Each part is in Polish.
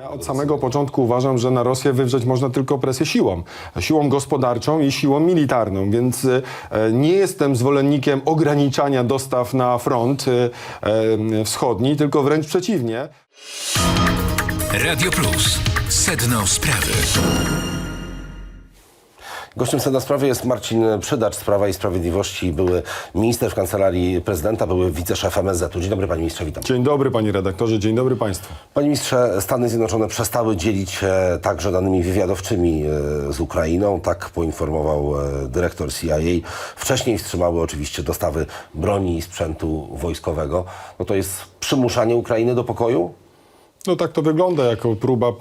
Ja od samego początku uważam, że na Rosję wywrzeć można tylko presję siłą. Siłą gospodarczą i siłą militarną, więc e, nie jestem zwolennikiem ograniczania dostaw na front e, e, wschodni, tylko wręcz przeciwnie. Radio Plus. Sedno sprawy. Gościem sedna sprawy jest Marcin Przydacz z Prawa i Sprawiedliwości, były minister w kancelarii prezydenta, były wiceszef MSZ-u. Dzień dobry panie ministrze, witam. Dzień dobry panie redaktorze, dzień dobry państwu. Panie ministrze, Stany Zjednoczone przestały dzielić się także danymi wywiadowczymi e, z Ukrainą, tak poinformował e, dyrektor CIA. Wcześniej wstrzymały oczywiście dostawy broni i sprzętu wojskowego. No to jest przymuszanie Ukrainy do pokoju? No tak to wygląda jako próba e,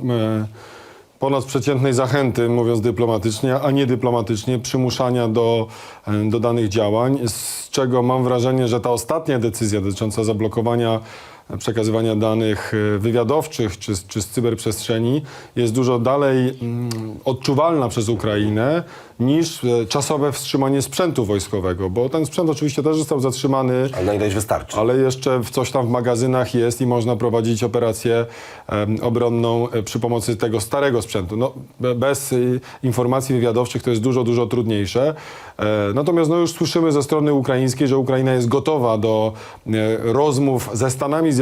ponadprzeciętnej zachęty, mówiąc dyplomatycznie, a nie dyplomatycznie, przymuszania do, e, do danych działań, z czego mam wrażenie, że ta ostatnia decyzja dotycząca zablokowania przekazywania danych e, wywiadowczych czy, z- czy z cyberprzestrzeni jest dużo dalej mm, odczuwalna przez Ukrainę niż e, czasowe wstrzymanie sprzętu wojskowego, bo ten sprzęt oczywiście też został zatrzymany Ale ileś wystarczy. ale jeszcze coś tam w magazynach jest i można prowadzić operację obronną e, przy pomocy tego starego sprzętu. No, be- bez informacji wywiadowczych to jest dużo, dużo trudniejsze. Natomiast no, już słyszymy ze strony ukraińskiej, że Ukraina jest gotowa do rozmów ze Stanami Zjednoczonymi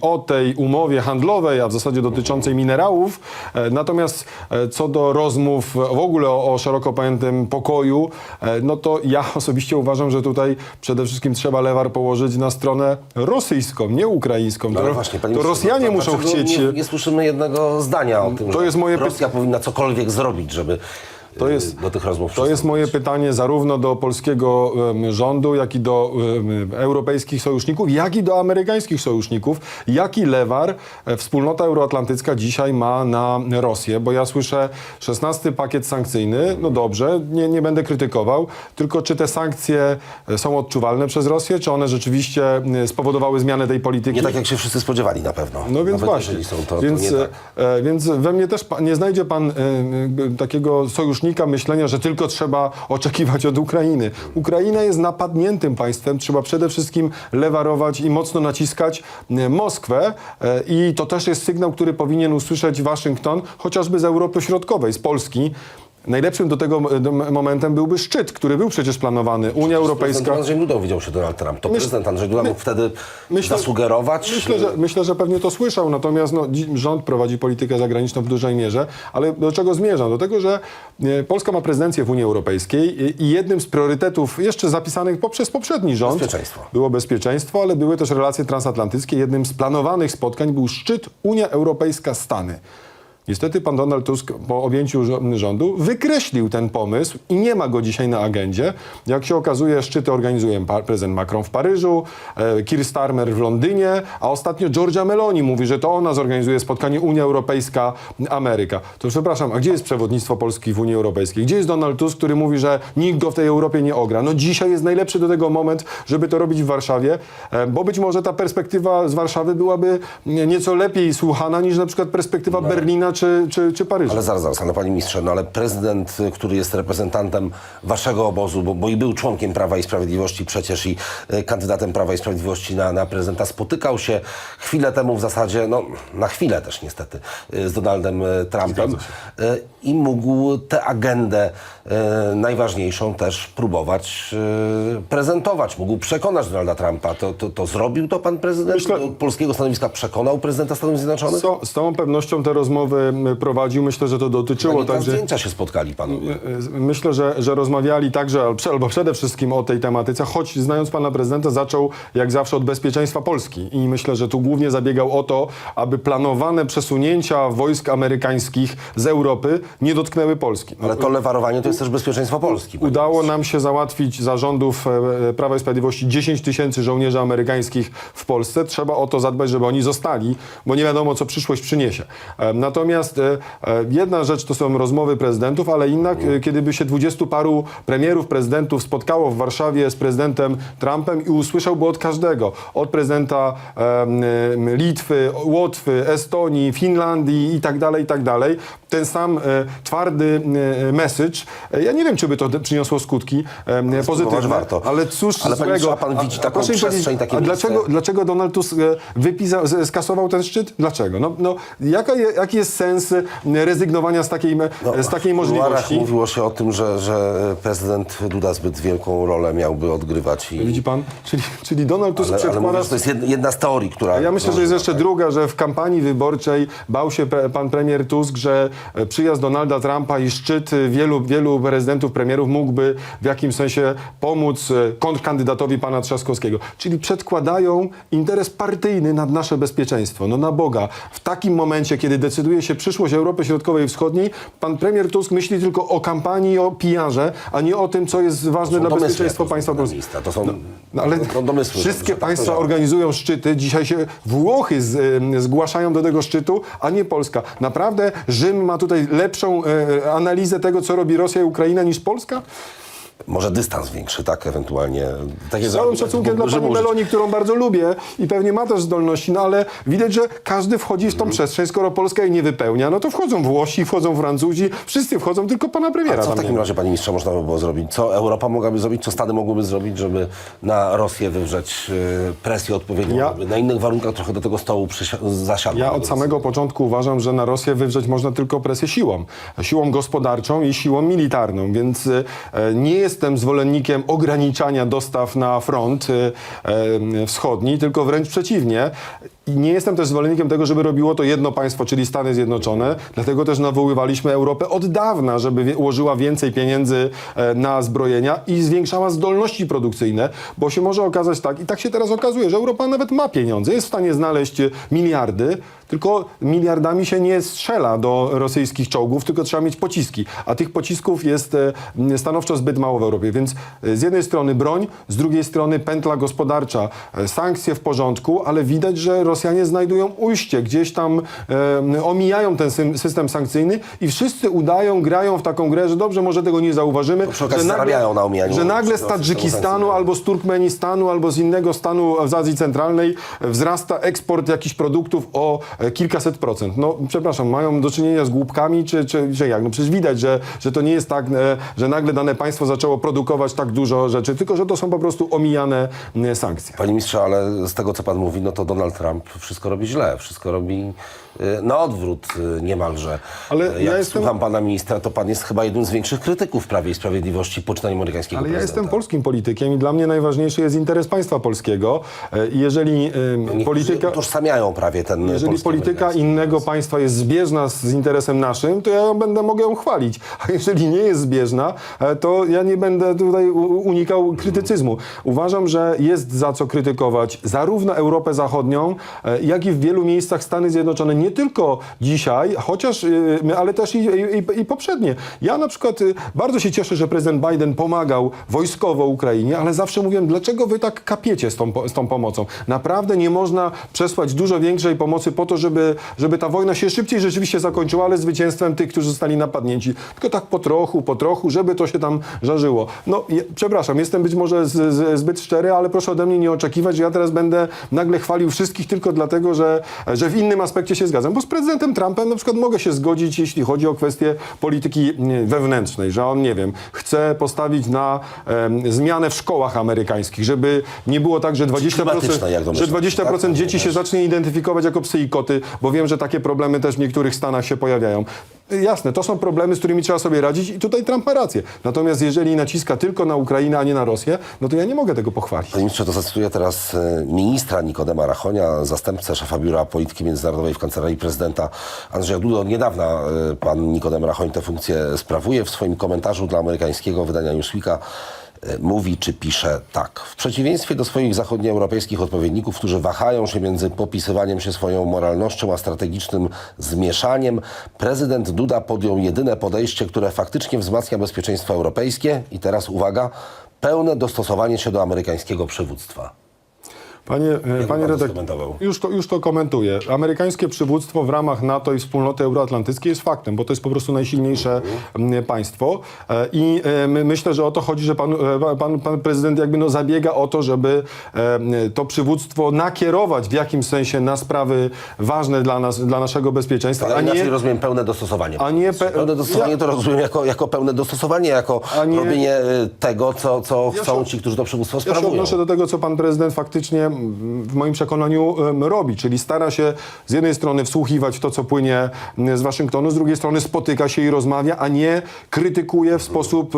o tej umowie handlowej, a w zasadzie dotyczącej minerałów. E, natomiast e, co do rozmów w ogóle o, o szeroko pojętym pokoju, e, no to ja osobiście uważam, że tutaj przede wszystkim trzeba lewar położyć na stronę rosyjską, nie ukraińską. No to właśnie, to Rosjanie to muszą chcieć... Nie, nie słyszymy jednego zdania o tym, To że jest moje Rosja powinna cokolwiek zrobić, żeby To e, jest- do tych rozmów To jest moje pytanie zarówno do polskiego rządu, jak i do europejskich sojuszników, jak i do amerykańskich sojuszników. Jaki lewar e, wspólnota euroatlantycka dzisiaj ma na Rosję? Bo ja słyszę 16 pakiet sankcyjny, no dobrze, nie, nie będę krytykował, tylko czy te sankcje e, są odczuwalne przez Rosję, czy one rzeczywiście e, spowodowały zmianę tej polityki? Nie tak, jak się wszyscy spodziewali na pewno. No więc Nawet właśnie. są to, więc, to tak. więc we mnie też nie znajdzie pan takiego sojusznika myślenia, że tylko trzeba oczekiwać od Ukrainy. Ukraina jest napadniętym państwem, trzeba przede wszystkim lewarować i mocno naciskać e, Moskwę e, i to też jest sygnał, który powinien usłyszeć Waszyngton, chociażby z Europy Środkowej, z Polski. Najlepszym do tego momentem byłby szczyt, który był przecież planowany. Unia Prezydent Europejska. Andrzej Duda widział się Donald Trump. To Myśl- prezydent Andrzej Duda mógł wtedy myślę- zasugerować. Myślę że, myślę, że pewnie to słyszał, natomiast no, rząd prowadzi politykę zagraniczną w dużej mierze. Ale do czego zmierzam? Do tego, że e, Polska ma prezydencję w Unii Europejskiej i, i jednym z priorytetów jeszcze zapisanych poprzez poprzedni rząd Bezpieczeństwo. było bezpieczeństwo, ale były też relacje transatlantyckie. Jednym z planowanych spotkań był szczyt Unia Europejska-Stany. Niestety pan Donald Tusk po objęciu rządu wykreślił ten pomysł i nie ma go dzisiaj na agendzie. Jak się okazuje, szczyty organizuje prezydent Macron w Paryżu, e, Keir Starmer w Londynie, a ostatnio Giorgia Meloni mówi, że to ona zorganizuje spotkanie Unia Europejska-Ameryka. To przepraszam, a gdzie jest przewodnictwo Polski w Unii Europejskiej? Gdzie jest Donald Tusk, który mówi, że nikt go w tej Europie nie ogra? No dzisiaj jest najlepszy do tego moment, żeby to robić w Warszawie, e, bo być może ta perspektywa z Warszawy byłaby nie- nieco lepiej słuchana niż na przykład perspektywa Berlina czy, czy, czy Paryża. Ale zaraz, zaraz, ale panie ministrze, no ale prezydent, y, który jest reprezentantem waszego obozu, bo, bo i był członkiem Prawa i Sprawiedliwości przecież i y, kandydatem Prawa i Sprawiedliwości na, na prezydenta, spotykał się chwilę temu w zasadzie, no na chwilę też niestety, y, z Donaldem y, Trumpem y, i mógł tę agendę najważniejszą też próbować y, prezentować. Mógł przekonać Donalda Trumpa. To, to, to zrobił to pan prezydent? Myślę- Do polskiego stanowiska przekonał prezydenta Stanów Zjednoczonych? Co, z całą pewnością te rozmowy prowadził. Myślę, że to dotyczyło także... zdjęcia się spotkali panowie. Myślę, że, że rozmawiali także, albo prze- albo przede wszystkim o tej tematyce, choć znając pana prezydenta zaczął jak zawsze od bezpieczeństwa Polski. I myślę, że tu głównie zabiegał o to, aby planowane przesunięcia wojsk amerykańskich z Europy nie dotknęły Polski. Ale to lewarowanie to jest też Polski. Udało nam się załatwić zarządów e, e, Prawa i Sprawiedliwości 10 tysięcy żołnierzy amerykańskich w Polsce. Trzeba o to zadbać, żeby oni zostali, bo nie wiadomo, co przyszłość przyniesie. E, Natomiast jedna rzecz to są rozmowy prezydentów, ale inna, Mhm. e, kiedy by się dwudziestu paru premierów, prezydentów spotkało w Warszawie z prezydentem Trumpem i usłyszałby od każdego, od prezydenta Litwy, Łotwy, Estonii, Finlandii i tak dalej, i tak dalej, ten sam twardy message. E, Ja nie wiem, czy by to przyniosło skutki em, pozytywne, warto. ale cóż Ale złego. pan widzi taką przestrzeń, takie a miejsce? dlaczego, dlaczego Donald Tusk e, wypisał, skasował ten szczyt? Dlaczego? No, no, jaka je, jaki jest sens e, rezygnowania z takiej, me- z takiej W możliwości? mówiło się o tym, że, że prezydent Duda zbyt wielką rolę miałby odgrywać. I, Widzi pan? Czyli, czyli Donald Tusk ale, ale przedkłada... że to jest jedna, z teorii, która... Ja myślę, że jest jeszcze tak. druga, że w kampanii wyborczej bał się pan premier Tusk, że e, przyjazd Donalda Trumpa i szczyt e, wielu, wielu prezydentów, premierów mógłby w jakimś sensie pomóc e, kontrkandydatowi pana Trzaskowskiego. Czyli przedkładają interes partyjny nad nasze bezpieczeństwo. No na Boga. W takim momencie, kiedy decyduje się przyszłość Europy Środkowej i Wschodniej, pan premier Tusk myśli tylko o kampanii, o pijarze, a nie o tym, co jest ważne dla domysły, bezpieczeństwa to państwa polskiego. To są No ale no, domysły. wszystkie tak to państwa działa. organizują szczyty. Dzisiaj się Włochy z, zgłaszają do tego szczytu, a nie Polska. Naprawdę Rzym ma tutaj lepszą e, analizę tego, co robi Rosja Ukraina niż Polska? Może dystans większy, tak, ewentualnie. Takie Z całym szacunkiem dla pani Meloni, którą bardzo lubię i pewnie ma też zdolności, no ale widać, że każdy wchodzi w tą przestrzeń. Skoro Polska jej nie wypełnia, no to wchodzą Włosi, wchodzą Francuzi, wszyscy wchodzą, tylko pana premiera Co w takim razie, panie ministrze, można by było zrobić? Co Europa mogłaby zrobić? Co Stany mogłyby zrobić, żeby na Rosję wywrzeć y, presję odpowiednią, Ja- na innych warunkach trochę do tego stołu zasiadła? Ja od samego początku uważam, że na Rosję wywrzeć można tylko presję siłą. Siłą gospodarczą i siłą militarną, więc e, nie jestem zwolennikiem ograniczania dostaw na front e, wschodni, tylko wręcz przeciwnie. I nie jestem też zwolennikiem tego, żeby robiło to jedno państwo, czyli Stany Zjednoczone. Dlatego też nawoływaliśmy Europę od dawna, żeby ułożyła więcej pieniędzy e, na zbrojenia i zwiększała zdolności produkcyjne, bo się może okazać tak, i tak się teraz okazuje, że Europa nawet ma pieniądze, jest w stanie znaleźć miliardy, tylko miliardami się nie strzela do rosyjskich czołgów, tylko trzeba mieć pociski. A tych pocisków jest e, stanowczo zbyt mało w Europie. Więc e, z jednej strony broń, z drugiej strony pętla gospodarcza, sankcje w porządku, ale widać, że Rosjanie znajdują ujście, gdzieś tam e, omijają ten system sankcyjny i wszyscy udają, grają w taką grę, że dobrze, może tego nie zauważymy, że nagle, na omijaniu że nagle z Tadżykistanu albo z Turkmenistanu, albo z innego stanu z Azji Centralnej wzrasta eksport jakichś produktów o e, kilkaset procent. No, przepraszam, mają do czynienia z głupkami, czy, czy, czy jak? No przecież widać, że, że to nie jest tak, e, że nagle dane państwo zaczęło produkować tak dużo rzeczy, tylko że to są po prostu omijane sankcje. Panie ministrze, ale z tego, co pan mówi, no to Donald Trump wszystko robi źle, wszystko robi na odwrót y, niemalże. Ale ja Jak jestem- słucham pana ministra, to pan jest chyba jednym z większych krytyków Prawie i Sprawiedliwości poczynań amerykańskiego Ale ja prezydenta. jestem polskim politykiem i dla mnie najważniejszy jest interes państwa polskiego. E, jeżeli e, Niektórzy polityka... utożsamiają prawie ten Jeżeli polityka innego państwa jest zbieżna z, interesem naszym, to ja ją będę mogę ją chwalić. A jeżeli nie jest zbieżna, e, to ja nie będę tutaj unikał krytycyzmu. Uważam, że jest za co krytykować zarówno Europę Zachodnią, e, jak i w wielu miejscach Stany Zjednoczone. Nie tylko dzisiaj, chociaż, e, ale też i, i, i poprzednie. Ja na przykład e, bardzo się cieszę, że prezydent Biden pomagał wojskowo Ukrainie, ale zawsze mówiłem, dlaczego wy tak kapiecie z tą, z tą pomocą? Naprawdę nie można przesłać dużo większej pomocy po to, żeby, żeby ta wojna się szybciej rzeczywiście zakończyła, ale zwycięstwem tych, którzy zostali napadnięci. Tylko tak po trochu, po trochu, żeby to się tam żarzyło. No, je, przepraszam, jestem być może z, z, zbyt szczery, ale proszę ode mnie nie oczekiwać, że ja teraz będę nagle chwalił wszystkich tylko dlatego, że, że w innym aspekcie się. Bo z prezydentem Trumpem na przykład mogę się zgodzić, jeśli chodzi o kwestię polityki nie, wewnętrznej, że on, nie wiem, chce postawić na zmianę w szkołach amerykańskich, żeby nie było tak, że 20%, klimatyczne, jak że domyślam się, 20% tak? dzieci się zacznie identyfikować jako psy i koty, bo wiem, że takie problemy też w niektórych stanach się pojawiają. Jasne, to są problemy, z którymi trzeba sobie radzić i tutaj Trump ma rację. Natomiast jeżeli naciska tylko na Ukrainę, a nie na Rosję, no to ja nie mogę tego pochwalić. Panie ministrze, to zacytuję teraz e, ministra Nikodema Rachonia, zastępcę szefa Biura Polityki Międzynarodowej w Kancelarii Prezydenta Andrzeja Dudy. Od niedawna e, pan Nikodem Rachoń tę funkcję sprawuje. W swoim komentarzu dla amerykańskiego wydania Newsweeka e, mówi czy pisze tak. W przeciwieństwie do swoich zachodnioeuropejskich odpowiedników, którzy wahają się między popisywaniem się swoją moralnością a strategicznym zmieszaniem, prezydent Duda podjął jedyne podejście, które faktycznie wzmacnia bezpieczeństwo europejskie i teraz uwaga, pełne dostosowanie się do amerykańskiego przywództwa. Panie, e, pan panie to redaktor, skomentował? już to, już to komentuję. Amerykańskie przywództwo w ramach NATO i wspólnoty euroatlantyckiej jest faktem, bo to jest po prostu najsilniejsze m, państwo. E, I e, my, myślę, że o to chodzi, że pan, e, pan, pan prezydent jakby no zabiega o to, żeby e, to przywództwo nakierować w jakimś sensie na sprawy ważne dla nas, dla naszego bezpieczeństwa, Ale a inaczej nie... rozumiem pełne dostosowanie. A nie pe- Pełne dostosowanie ja- to rozumiem jako, jako pełne dostosowanie, jako nie- robienie tego, co, co Ja chcą się- ci, którzy to przywództwo Ja się sprawują. odnoszę do tego, co pan prezydent faktycznie w moim przekonaniu robi, czyli stara się z jednej strony wsłuchiwać w to, co płynie z Waszyngtonu, z drugiej strony spotyka się i rozmawia, a nie krytykuje w sposób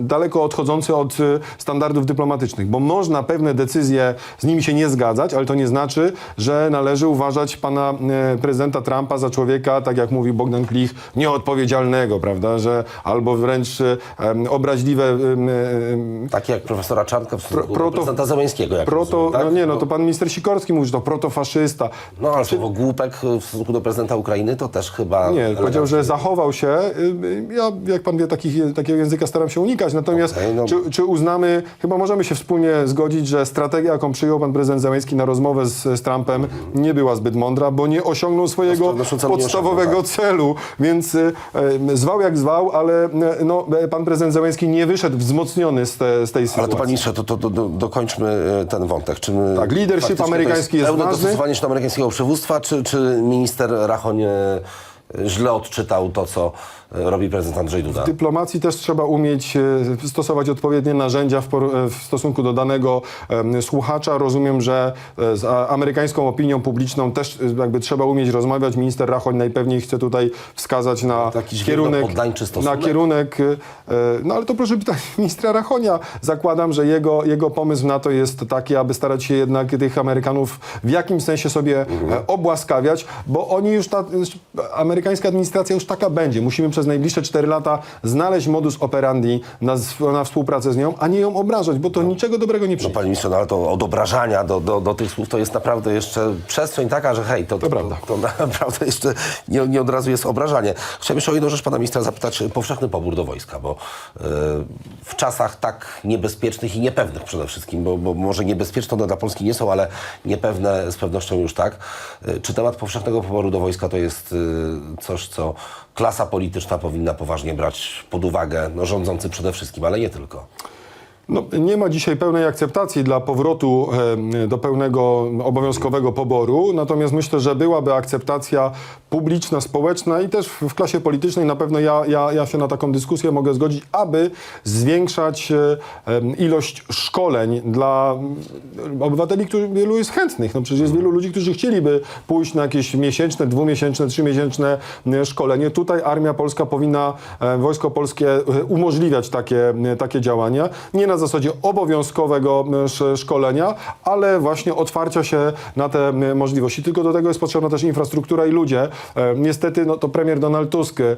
daleko odchodzący od e, standardów dyplomatycznych, bo można pewne decyzje z nimi się nie zgadzać, ale to nie znaczy, że należy uważać pana e, prezydenta Trumpa za człowieka, tak jak mówił Bogdan Klich, nieodpowiedzialnego, prawda, że albo wręcz e, obraźliwe Takie jak profesora Czarnka w stosunku proto- do prezydenta Załęskiego. Jak Proto, rozumiem, tak? no nie, no to pan minister Sikorski mówi, że to protofaszysta. No ale słowo głupek w stosunku do prezydenta Ukrainy to też chyba... Nie, powiedział, że zachował się. Y, Ja, jak pan wie, takich, takiego języka staram się unikać. Natomiast Okej, no. czy, czy uznamy, chyba możemy się wspólnie zgodzić, że strategia, jaką przyjął pan prezydent Zełenski na rozmowę z, z Trumpem, nie była zbyt mądra, bo nie osiągnął swojego celu nie podstawowego osiągnął, celu. Więc y, y, zwał jak zwał, ale y, no, pan prezydent Zełenski nie wyszedł wzmocniony z, te, z tej Ale sytuacji. to panie ministrze, to, to, to, do, dokończmy e, ten wątek. Czy my Tak, leadership faktycznie amerykański jest pełne ważny? dostosowanie się do amerykańskiego przywództwa, czy, czy minister Rachoń e, źle odczytał to, co robi prezydent Andrzej Duda? W dyplomacji też trzeba umieć e, stosować odpowiednie narzędzia w, e, w stosunku do danego słuchacza. Rozumiem, że e, z amerykańską opinią publiczną też jakby trzeba umieć rozmawiać. Minister Rachoń najpewniej chce tutaj wskazać na kierunek, na kierunek, no ale to proszę pytać ministra Rachonia. Zakładam, że jego, jego pomysł na to jest taki, aby starać się jednak tych Amerykanów w jakimś sensie sobie e, obłaskawiać, bo oni już, ta, amerykańska administracja już taka będzie. Musimy przez najbliższe 4 lata znaleźć modus operandi na, na współpracę z nią, a nie ją obrażać, bo to niczego dobrego nie No przyjdzie. panie ministrze, no ale to od obrażania do, do, do tych słów to jest naprawdę jeszcze przestrzeń taka, że hej, to, to, prawda. to, to naprawdę jeszcze nie, nie od razu jest obrażanie. Chciałem jeszcze o jedną rzecz pana ministra zapytać. Powszechny pobór do wojska, bo e, w czasach tak niebezpiecznych i niepewnych przede wszystkim, bo, bo może niebezpieczne one dla Polski nie są, ale niepewne z pewnością już tak. E, czy temat powszechnego poboru do wojska to jest e, coś, co klasa polityczna powinna poważnie brać pod uwagę, no rządzący przede wszystkim, ale nie tylko. No, nie ma dzisiaj pełnej akceptacji dla powrotu do pełnego obowiązkowego poboru, natomiast myślę, że byłaby akceptacja publiczna, społeczna i też w, klasie politycznej na pewno ja, ja, ja się na taką dyskusję mogę zgodzić, aby zwiększać e, ilość szkoleń dla mm, obywateli, którzy wielu jest chętnych. No przecież jest wielu ludzi, którzy chcieliby pójść na jakieś miesięczne, dwumiesięczne, trzymiesięczne e, szkolenie. Tutaj Armia Polska powinna, e, Wojsko Polskie umożliwiać takie, takie działania. Nie na zasadzie obowiązkowego sz- szkolenia, ale właśnie otwarcia się na te możliwości. Tylko do tego jest potrzebna też infrastruktura i ludzie. E, Niestety no, to premier Donald Tusk e,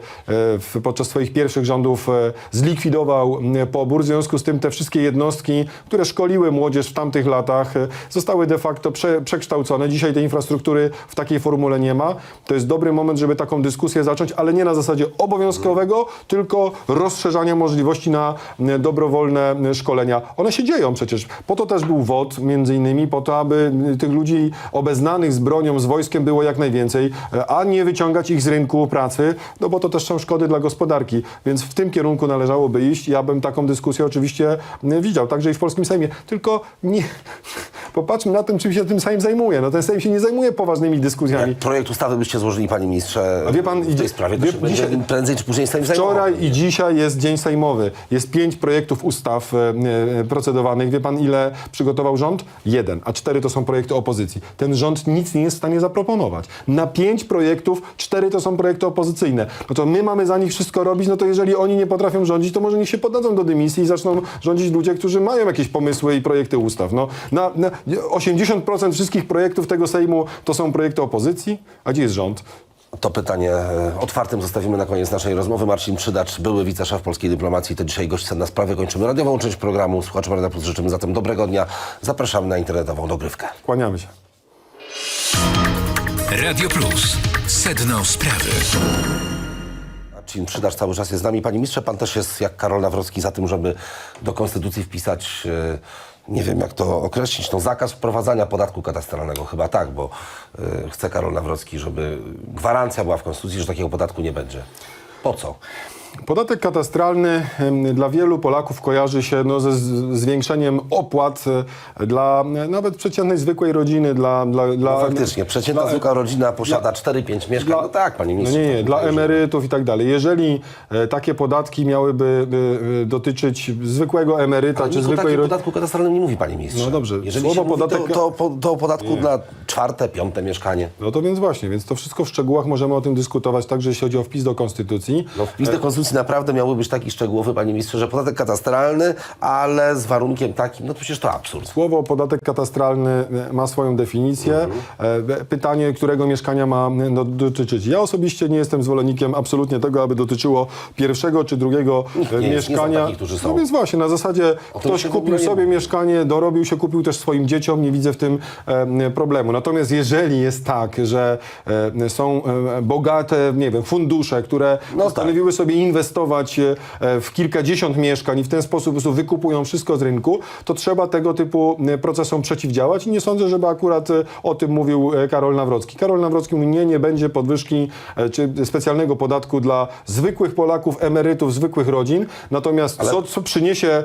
podczas swoich pierwszych rządów e, zlikwidował pobór. W związku z tym te wszystkie jednostki, które szkoliły młodzież w tamtych latach, zostały de facto prze, przekształcone. Dzisiaj tej infrastruktury w takiej formule nie ma. To jest dobry moment, żeby taką dyskusję zacząć, ale nie na zasadzie obowiązkowego, tylko rozszerzania możliwości na dobrowolne m, szkolenia. One się dzieją przecież. Po to też był WOT, między innymi, po to, aby m, tych ludzi obeznanych z bronią, z wojskiem było jak najwięcej, e, a nie wyciągać ich z rynku pracy, no bo to też są szkody dla gospodarki. Więc w tym kierunku należałoby iść. Ja bym taką dyskusję oczywiście m, widział, także i w polskim Sejmie. Tylko nie... Popatrzmy na tym, czym się tym Sejm zajmuje. No ten Sejm się nie zajmuje poważnymi dyskusjami. Projekt ustawy byście złożyli, panie ministrze, A wie pan, w tej sprawie, to wie- dzisiaj- prędzej czy później Sejm zajmował. Wczoraj i dzisiaj jest dzień sejmowy. Jest pięć projektów ustaw e, e, procedowanych. Wie pan, ile przygotował rząd? Jeden, a cztery to są projekty opozycji. Ten rząd nic nie jest w stanie zaproponować. Na pięć projektów cztery to są projekty opozycyjne. No to my mamy za nich wszystko robić, no to jeżeli oni nie potrafią rządzić, to może niech się poddadzą do dymisji i zaczną rządzić ludzie, którzy mają jakieś pomysły i projekty ustaw. No, na, na 80% wszystkich projektów tego Sejmu to są projekty opozycji, a gdzie jest rząd? To pytanie e, otwartym zostawimy na koniec naszej rozmowy. Marcin Przydacz, były wiceszef polskiej dyplomacji, to dzisiaj gość na sprawy. Kończymy radiową część programu. Słuchaczom Radia Plus życzymy zatem dobrego dnia. Zapraszamy na internetową dogrywkę. Kłaniamy się. Radio Plus. Sedno sprawy. Marcin Przydasz cały czas jest z nami. Panie ministrze, pan też jest jak Karol Nawrocki za tym, żeby do konstytucji wpisać, e, nie wiem jak to określić, no zakaz wprowadzania podatku katastralnego. Chyba tak, bo e, chce Karol Nawrocki, żeby gwarancja była w konstytucji, że takiego podatku nie będzie. Po co? Podatek katastralny dla wielu Polaków kojarzy się no, ze zwiększeniem opłat e, dla e, nawet przeciętnej, zwykłej rodziny, dla... dla, dla No faktycznie, przeciętna zwykła rodzina posiada 4-5 mieszkań. dla- no tak, panie No ministrze. nie, to nie, dla tutaj, że- emerytów i tak dalej. Jeżeli e, takie podatki miałyby by, e, dotyczyć zwykłego emeryta Ale czy zwykłej rodziny... podatku katastralnym nie mówi, panie ministrze. No dobrze, Jeżeli słowo się mówi, podatek- to, to, to o podatku na czwarte, piąte mieszkanie. No to więc właśnie, więc to wszystko w szczegółach możemy o tym dyskutować, także jeśli chodzi o wpis do Konstytucji. No wpis do konstytucji naprawdę miałby być taki szczegółowy, panie ministrze, że podatek katastralny, ale z warunkiem takim, no przecież to absurd. Słowo podatek katastralny e, ma swoją definicję. E, Pytanie, którego mieszkania ma e, no, dotyczyć. Ja osobiście nie jestem zwolennikiem absolutnie tego, aby dotyczyło pierwszego czy drugiego Nikt e, nie jest, nie mieszkania. takich. No więc właśnie, na zasadzie ktoś kupił sobie mieszkanie, dorobił się, kupił też swoim dzieciom, nie widzę w tym e, problemu. Natomiast jeżeli jest tak, że e, są e, bogate, nie wiem, fundusze, które No postanowiły sobie inwestować e, w kilkadziesiąt mieszkań i w ten sposób po prostu wykupują wszystko z rynku, to trzeba tego typu e, procesom przeciwdziałać i nie sądzę, żeby akurat e, o tym mówił Karol Nawrocki. Karol Nawrocki mówi, nie, nie będzie podwyżki czy specjalnego podatku dla zwykłych Polaków, emerytów, zwykłych rodzin, natomiast co, co przyniesie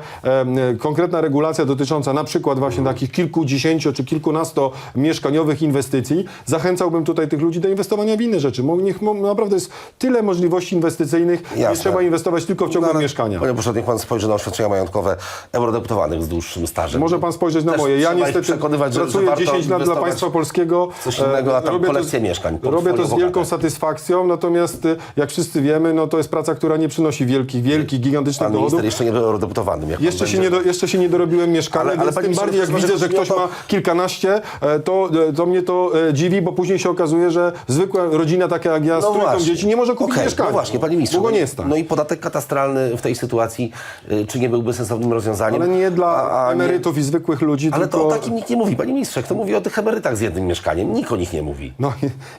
konkretna regulacja dotycząca na przykład właśnie takich kilkudziesięciu czy kilkunasto mieszkaniowych inwestycji, zachęcałbym tutaj tych ludzi do inwestowania w inne rzeczy. Niech naprawdę jest tyle możliwości inwestycyjnych, Jasne. Trzeba inwestować tylko w ciągu No, mieszkania. Panie pośle, niech pan spojrzy na oświadczenia majątkowe eurodeputowanych z dłuższym stażem. Może pan spojrzeć na Też moje. Ja trzeba ich niestety przekonywać, że- że pracuję warto 10 lat dla inwestować państwa polskiego. w coś innego, a tam robię kolekcję to, mieszkań, Robię to portfolio z wielką bogate. satysfakcją, natomiast e, jak wszyscy wiemy, no to jest praca, która nie przynosi wielkich, wielkich, gigantycznych Pan dochodów. minister jeszcze nie był eurodeputowanym. Jak Jeszcze się, będzie- nie do, jeszcze się nie dorobiłem mieszkania, Ale- ale więc panie tym ministrze, bardziej jak może widzę, że ktoś to- ma kilkanaście, e, to, e, to mnie to e, dziwi, bo później się okazuje, że zwykła rodzina taka jak ja z trójką właśnie. dzieci nie może kupić Okej, mieszkania. No właśnie, panie ministrze. Bo go no nie stać. No i podatek katastralny w tej sytuacji, y, czy nie byłby sensownym rozwiązaniem? Ale nie dla A- a nie- emerytów i zwykłych ludzi, Ale tylko... to o takim nikt nie mówi. Panie ministrze, kto mówi o tych emerytach z jednym mieszkaniem? Nikt o nich nie mówi. No,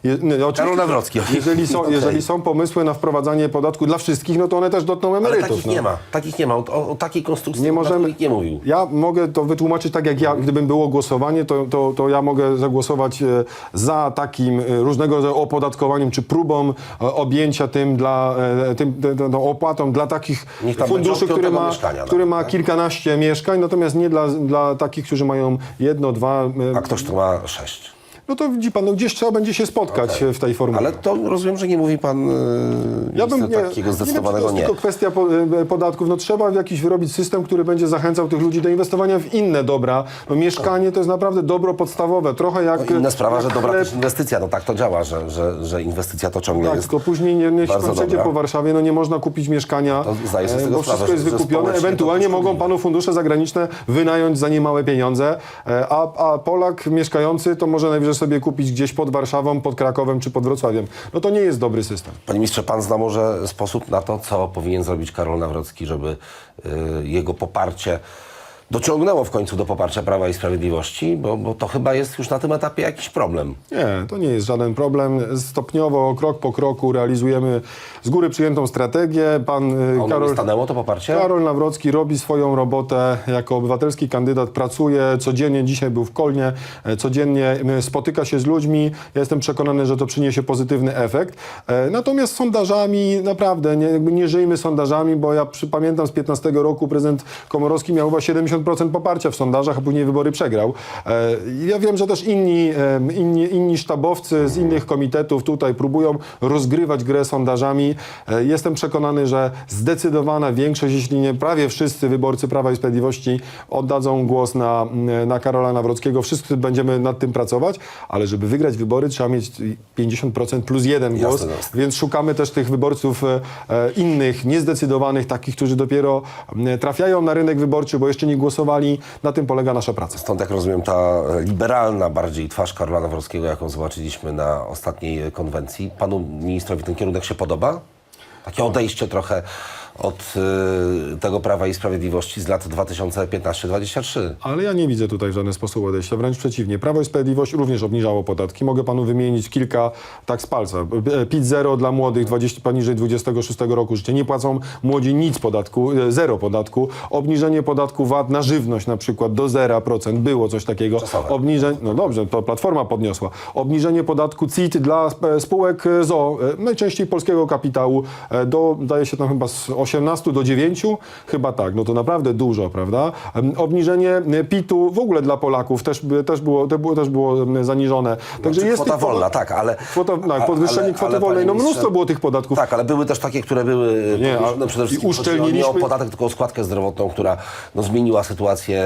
je, no, Karol Nawrocki. Jeżeli są, jeżeli są pomysły na wprowadzanie podatku dla wszystkich, no to one też dotkną Ale emerytów. takich no. nie ma. Takich nie ma. O, o, o takiej konstrukcji Nie możemy. nikt nie mówił. Ja mogę to wytłumaczyć tak, jak ja, gdybym było głosowanie, to, to, to ja mogę zagłosować e, za takim e, różnego rodzaju opodatkowaniem, czy próbą e, objęcia tym dla, tym, tą opłatą dla takich funduszy, piątego ma, mieszkania nawet, ma tak? kilkanaście mieszkań, natomiast nie dla, dla takich, którzy mają jedno, dwa. e, A ktoś, kto ma sześć. No to widzi pan, no gdzieś trzeba będzie się spotkać e, w tej formule. Ale to rozumiem, że nie mówi pan y, Ja bym nie, takiego nie wiem, to zdecydowanego jest nie. tylko kwestia e, podatków. No trzeba jakiś wyrobić system, który będzie zachęcał tych ludzi do inwestowania w inne dobra. No mieszkanie to jest naprawdę dobro podstawowe. Trochę jak... No, inna sprawa, jak że dobra chleb. też inwestycja. No tak to działa, że, że, że inwestycja to ciągle Tak, jest. tylko później nie, nie bardzo pan przejdzie dobra. po Warszawie, no nie można kupić mieszkania, To zdaję sobie z e, tego bo sprawę, wszystko jest że- że wykupione. Ewentualnie mogą panu fundusze zagraniczne wynająć za niemałe pieniądze, a, a Polak mieszkający to może najwyżej sobie kupić gdzieś pod Warszawą, pod Krakowem czy pod Wrocławiem. No to nie jest dobry system. Panie ministrze, pan zna może sposób na to, co powinien zrobić Karol Nawrocki, żeby y, jego poparcie dociągnęło w końcu do poparcia Prawa i Sprawiedliwości, bo, bo to chyba jest już na tym etapie jakiś problem. Nie, to nie jest żaden problem. Stopniowo, krok po kroku realizujemy z góry przyjętą strategię. Pan y, Ono Karol, stanęło to poparcie? Karol Nawrocki robi swoją robotę jako obywatelski kandydat, pracuje codziennie, dzisiaj był w Kolnie, e, codziennie e, spotyka się z ludźmi. Ja jestem przekonany, że to przyniesie pozytywny efekt. E, Natomiast sondażami naprawdę nie, jakby nie żyjmy sondażami, bo ja pamiętam z 15 roku prezydent Komorowski miał chyba 70% poparcia w sondażach, a później wybory przegrał. E, Ja wiem, że też inni, inni, inni sztabowcy z innych komitetów tutaj próbują rozgrywać grę sondażami. E, Jestem przekonany, że zdecydowana większość, jeśli nie prawie wszyscy wyborcy Prawa i Sprawiedliwości oddadzą głos na, na Karola Nawrockiego. Wszyscy będziemy nad tym pracować, ale żeby wygrać wybory trzeba mieć 50% plus jeden Jasne, głos, jasne. więc szukamy też tych wyborców e, innych, niezdecydowanych, takich, którzy dopiero trafiają na rynek wyborczy, bo jeszcze nie głosowali. Na tym polega nasza praca. Stąd, jak rozumiem, ta liberalna bardziej twarz Karola Nawrockiego, jaką zobaczyliśmy na ostatniej konwencji. Panu ministrowi ten kierunek się podoba? Takie odejście trochę od y, tego Prawa i Sprawiedliwości z lat 2015-2023. Ale ja nie widzę tutaj w żaden sposób odejścia, wręcz przeciwnie. Prawo i Sprawiedliwość również obniżało podatki. Mogę panu wymienić kilka tak z palca. E, PIT zero dla młodych 20, poniżej 26 roku życia. Nie płacą młodzi nic podatku, e, zero podatku. Obniżenie podatku VAT na żywność na przykład do 0%. Było coś takiego. Czasowe. Obniżenie, no dobrze, to Platforma podniosła. Obniżenie podatku CIT dla e, spółek ZO, najczęściej polskiego kapitału, do, daje się tam chyba z 18 do 9, chyba tak, no to naprawdę dużo, prawda? Obniżenie e, PIT-u w ogóle dla Polaków też, by- też, było, te było, też było zaniżone. Także Znaczy, kwota tych poda- wolna, tak, ale... Kwota, tak, podwyższenie ale- kwoty ale, wolnej, no mnóstwo było tych podatków. Tak, ale były też takie, które były Nie, a- przede wszystkim chodziło nie o uszczelniliśmy- podatek, tylko o składkę zdrowotną, która no, zmieniła sytuację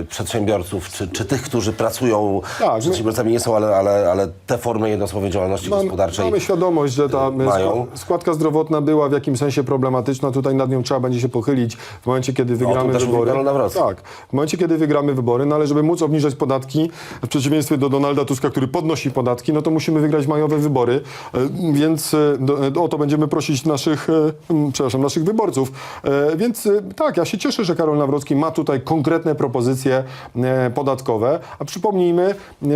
y, przedsiębiorców, czy, czy tych, którzy pracują, Tak, my- przedsiębiorcami nie są, ale, ale, ale te formy jednoosobowej działalności Mam- gospodarczej Mamy świadomość, że ta e, mają. skła- składka zdrowotna była w jakimś sensie problematyczna. Tutaj nad nią trzeba będzie się pochylić w momencie, kiedy wygramy tym też mówi wybory. Tak, w momencie, kiedy wygramy wybory, no ale żeby móc obniżać podatki, w przeciwieństwie do Donalda Tuska, który podnosi podatki, no to musimy wygrać majowe wybory, e, więc e, do, o to będziemy prosić naszych, e, przepraszam, naszych wyborców. E, Więc e, tak, ja się cieszę, że Karol Nawrocki ma tutaj konkretne propozycje e, podatkowe, a przypomnijmy, e,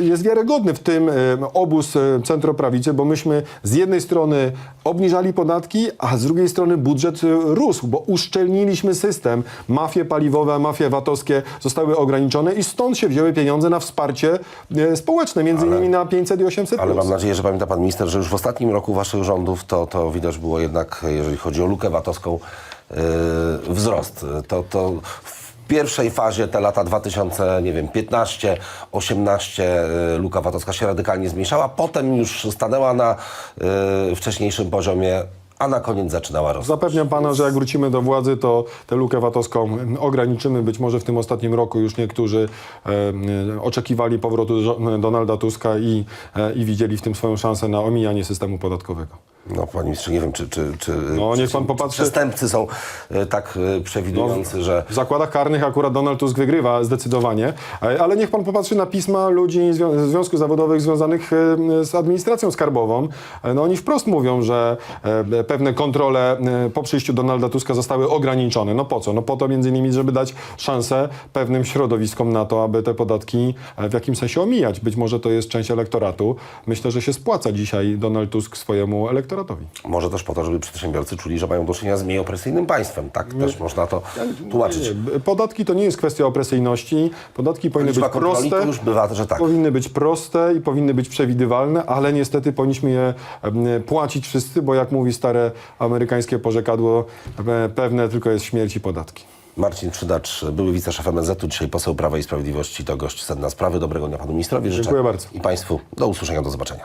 e, jest wiarygodny w tym e, obóz e, centroprawicy, bo myśmy z jednej strony obniżali podatki, a z drugiej strony budżet e, rósł, bo uszczelniliśmy system. Mafie paliwowe, mafie VAT-owskie zostały ograniczone i stąd się wzięły pieniądze na wsparcie e, społeczne, między innymi na 500 i 800 Ale mam nadzieję, że pamięta pan minister, że już w ostatnim roku waszych rządów to, to widać było jednak, jeżeli chodzi o lukę VAT-owską, yy, wzrost. To, to w pierwszej fazie te lata 2000, nie wiem, 15, 18 yy, luka VAT-owska się radykalnie zmniejszała, potem już stanęła na yy, wcześniejszym poziomie, a na koniec zaczynała rosnąć. Zapewniam pana, że jak wrócimy do władzy, to tę lukę VAT-owską ograniczymy. Być może w tym ostatnim roku już niektórzy e, oczekiwali powrotu Donalda Tuska i, e, i widzieli w tym swoją szansę na omijanie systemu podatkowego. No panie ministrze, nie wiem, czy, czy, czy, No, niech pan popatrzy. przestępcy są yy, tak yy, przewidujący, że... W zakładach karnych akurat Donald Tusk wygrywa zdecydowanie, e, ale niech pan popatrzy na pisma ludzi zwią- związków zawodowych związanych e, z administracją skarbową. E, No oni wprost mówią, że e, pewne kontrole e, po przyjściu Donalda Tuska zostały ograniczone. No po co? No po to między innymi, żeby dać szansę pewnym środowiskom na to, aby te podatki e, w jakimś sensie omijać. Być może to jest część elektoratu. Myślę, że się spłaca dzisiaj Donald Tusk swojemu elektoratowi. Może też po to, żeby przedsiębiorcy czuli, że mają do czynienia z mniej opresyjnym państwem. Tak też można to tłumaczyć. Nie, Podatki to nie jest kwestia opresyjności. Podatki powinny Liczba być proste. już bywa, że tak. Powinny być proste i powinny być przewidywalne, ale niestety powinniśmy je płacić wszyscy, bo jak mówi stare amerykańskie porzekadło, pewne tylko jest śmierć i podatki. Marcin Przydacz, były wiceszef MSZ-u, dzisiaj poseł Prawa i Sprawiedliwości, to gość sedna sprawy. Dobrego dnia panu ministrowi życzę. Dziękuję bardzo. I państwu do usłyszenia, do zobaczenia.